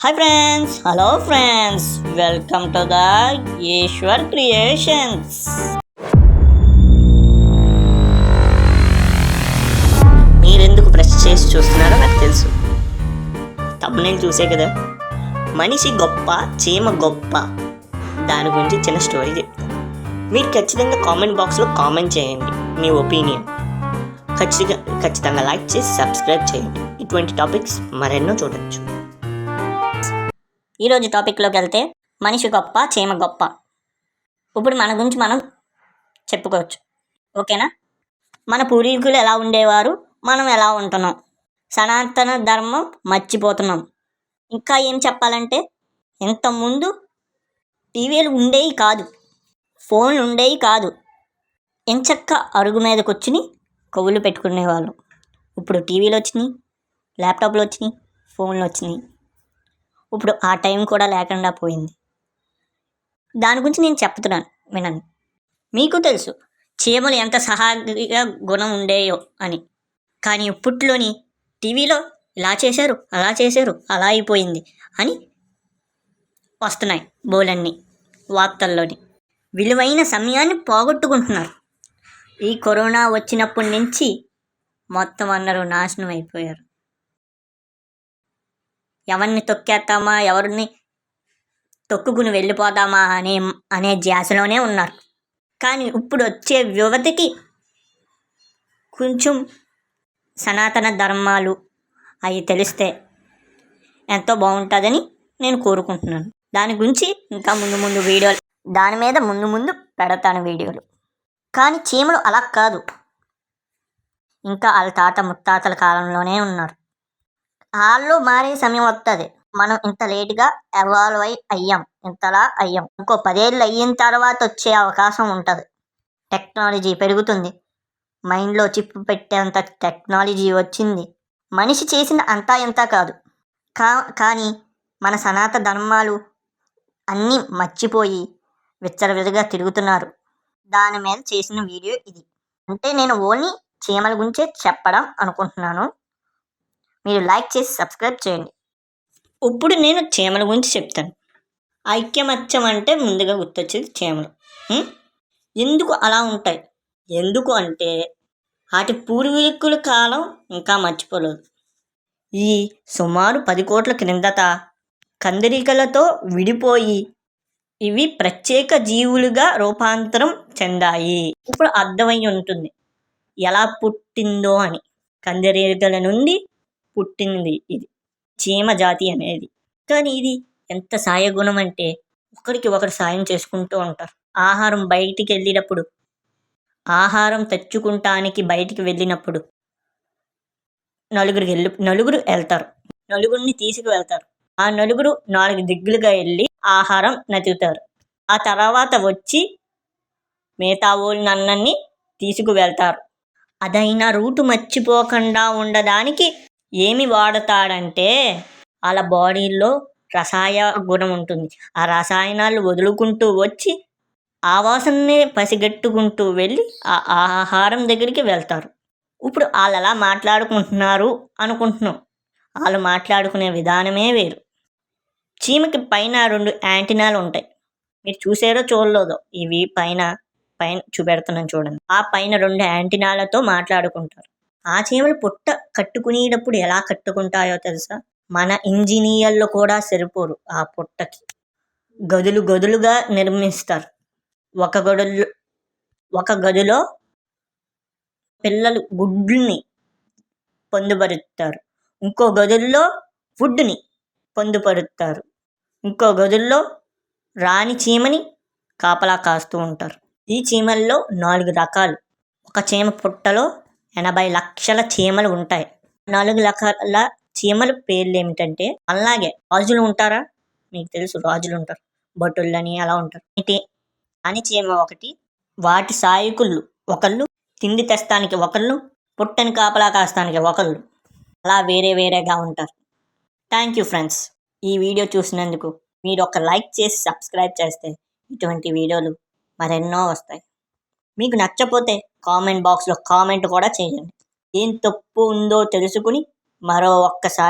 Hi friends hello friends welcome to the Ishwar creations మీరెందుకు press చేసి చూస్తున్నారో నాకు తెలుసు. తమ్మునేలు చూసే కదా. మనిషి గొప్ప చీమ గొప్ప. దాని గురించి చిన్న స్టోరీ చెప్తాను మీరు ఖచ్చితంగా కామెంట్ బాక్స్లో కామెంట్ చేయండి. మీ ఒపీనియన్ ఖచ్చితంగా ఖచ్చితంగా లైక్ చేసి సబ్స్క్రైబ్ చేయండి. ఇటువంటి టాపిక్స్ మరెన్నో చూడొచ్చు. ఈరోజు టాపిక్లోకి వెళ్తే మనిషి గొప్ప చీమ గొప్ప. ఇప్పుడు మన గురించి మనం చెప్పుకోవచ్చు. ఓకేనా? మన పూర్వీకులు ఎలా ఉండేవారు? మనం ఎలా ఉంటున్నాం? సనాతన ధర్మం మర్చిపోతున్నాం. ఇంకా ఏం చెప్పాలంటే ఇంతకుముందు టీవీలు ఉండేవి కాదు ఫోన్లు ఉండేవి కాదు. ఎంచక్క అరుగు మీద కూర్చుని కొవ్వులు పెట్టుకునేవాళ్ళు. ఇప్పుడు టీవీలు వచ్చినాయి ల్యాప్టాప్లు వచ్చినాయి ఫోన్లు వచ్చినాయి. ఇప్పుడు ఆ టైం కూడా లేకుండా పోయింది. దాని గురించి నేను చెప్తున్నాను వినండి. మీకు తెలుసు చీమలు ఎంత సహాయ గుణం ఉండేయో అని. కానీ ఇప్పట్లోని టీవీలో ఇలా చేశారు అలా చేశారు అలా అయిపోయింది అని వస్తున్నాయి బోలన్నీ వార్తల్లోని. విలువైన సమయాన్ని పోగొట్టుకుంటున్నారు. ఈ కరోనా వచ్చినప్పటి నుంచి మొత్తం అందరూ నాశనం అయిపోయారు. ఎవరిని తొక్కేస్తామా ఎవరిని తొక్కుకుని వెళ్ళిపోతామా అనే అనే ధ్యాసలోనే ఉన్నారు. కానీ ఇప్పుడు వచ్చే యువతకి కొంచెం సనాతన ధర్మాలు అవి తెలిస్తే ఎంతో బాగుంటుందని నేను కోరుకుంటున్నాను. దాని గురించి ఇంకా ముందు ముందు వీడియోలు దాని మీద ముందు ముందు పెడతాను వీడియోలు. కానీ చీమలు అలా కాదు. ఇంకా వాళ్ళ తాత ముత్తాతల కాలంలోనే ఉన్నారు. వాళ్ళు మారే సమయం వస్తుంది మనం ఇంత లేట్గా ఎవాల్వ్ అయి అయ్యాం. ఇంతలా అయ్యాం. ఇంకో పదేళ్ళు అయిన తర్వాత వచ్చే అవకాశం ఉంటుంది. టెక్నాలజీ పెరుగుతుంది. మైండ్లో చిప్ పెట్టేంత టెక్నాలజీ వచ్చింది. మనిషి చేసిన అంతా ఇంత కాదు. కా కానీ మన సనాత ధర్మాలు అన్నీ మర్చిపోయి విచ్చలవిడిగా తిరుగుతున్నారు. దాని మీద చేసిన వీడియో ఇది. అంటే నేను ఓన్లీ చీమల గురించే చెప్పడం అనుకుంటున్నాను. మీరు లైక్ చేసి సబ్స్క్రైబ్ చేయండి. ఇప్పుడు నేను చీమల గురించి చెప్తాను. ఐక్యమత్యం అంటే ముందుగా గుర్తొచ్చేది చీమలు. ఎందుకు అలా ఉంటాయి? ఎందుకు అంటే వాటి పూర్వీకుల కాలం ఇంకా మర్చిపోలేదు. ఈ సుమారు పది కోట్ల క్రిందట కందరికలతో విడిపోయి ఇవి ప్రత్యేక జీవులుగా రూపాంతరం చెందాయి. ఇప్పుడు అర్థమై ఉంటుంది. ఎలా పుట్టిందో అని. కందిరీగల నుండి పుట్టింది ఇది. చీమ జాతి అనేది. కానీ ఇది ఎంత సాయగుణం అంటే ఒకరికి ఒకరు సాయం చేసుకుంటూ ఉంటారు. ఆహారం బయటికి వెళ్ళినప్పుడు ఆహారం తెచ్చుకుంటానికి బయటికి వెళ్ళినప్పుడు నలుగురు వెళ్ళి నలుగురు వెళ్తారు. నలుగురిని తీసుకు వెళ్తారు ఆ నలుగురు నాలుగు దిగ్గులుగా వెళ్ళి ఆహారం నతుకుతారు ఆ తర్వాత వచ్చి మిగతా వాళ్ళన్నీ తీసుకువెళ్తారు. అదైనా రూటు మర్చిపోకుండా ఉండడానికి ఏమి వాడతాడంటే వాళ్ళ బాడీలో రసాయ గుణం ఉంటుంది. ఆ రసాయనాలు వదులుకుంటూ వచ్చి ఆ వాసననే పసిగట్టుకుంటూ వెళ్ళి ఆ ఆహారం దగ్గరికి వెళ్తారు. ఇప్పుడు వాళ్ళు అలా మాట్లాడుకుంటున్నారు అనుకుంటున్నాం. వాళ్ళు మాట్లాడుకునే విధానమే వేరు. చీమకి పైన రెండు యాంటీనాలు ఉంటాయి. మీరు చూసారో చూడలేదో ఇవి పైన పైన చూపెడుతున్నాను చూడండి. ఆ పైన రెండు యాంటీనాలతో మాట్లాడుకుంటారు. ఆ చీమలు పుట్ట కట్టుకునేటప్పుడు ఎలా కట్టుకుంటాయో తెలుసా? మన ఇంజనీర్లు కూడా సరిపోరు ఆ పుట్టకి. గదులు గదులుగా నిర్మిస్తారు. ఒక గదులు ఒక గదిలో పిల్లలు గుడ్లని పొందుపరుస్తారు. ఇంకో గదుల్లో ఫుడ్ని పొందుపరుస్తారు. ఇంకో గదుల్లో రాణి చీమని కాపలా కాస్తూ ఉంటారు. ఈ చీమల్లో నాలుగు రకాలు. ఒక చీమ పుట్టలో ఎనభై లక్షల చీమలు ఉంటాయి. నాలుగు రకాల చీమల పేర్లు ఏమిటంటే అలాగే రాజులు ఉంటారా? మీకు తెలుసు రాజులు ఉంటారు. భటులని అలా ఉంటారు. ఇటు అని చీమ ఒకటి వాటి సాయకుళ్ళు ఒకళ్ళు తిండి తెస్తానికి ఒకళ్ళు పుట్టని కాపలా కాస్తానికి ఒకళ్ళు. అలా వేరే వేరేగా ఉంటారు. థ్యాంక్ యూ ఫ్రెండ్స్ ఈ వీడియో చూసినందుకు మీరు ఒక లైక్ చేసి సబ్స్క్రైబ్ చేస్తే ఇటువంటి వీడియోలు మరెన్నో వస్తాయి. మీకు నచ్చపోతే కామెంట్ బాక్స్లో కామెంట్ కూడా చేయండి. ఏం తప్పు ఉందో తెలుసుకుని మరో ఒక్కసారి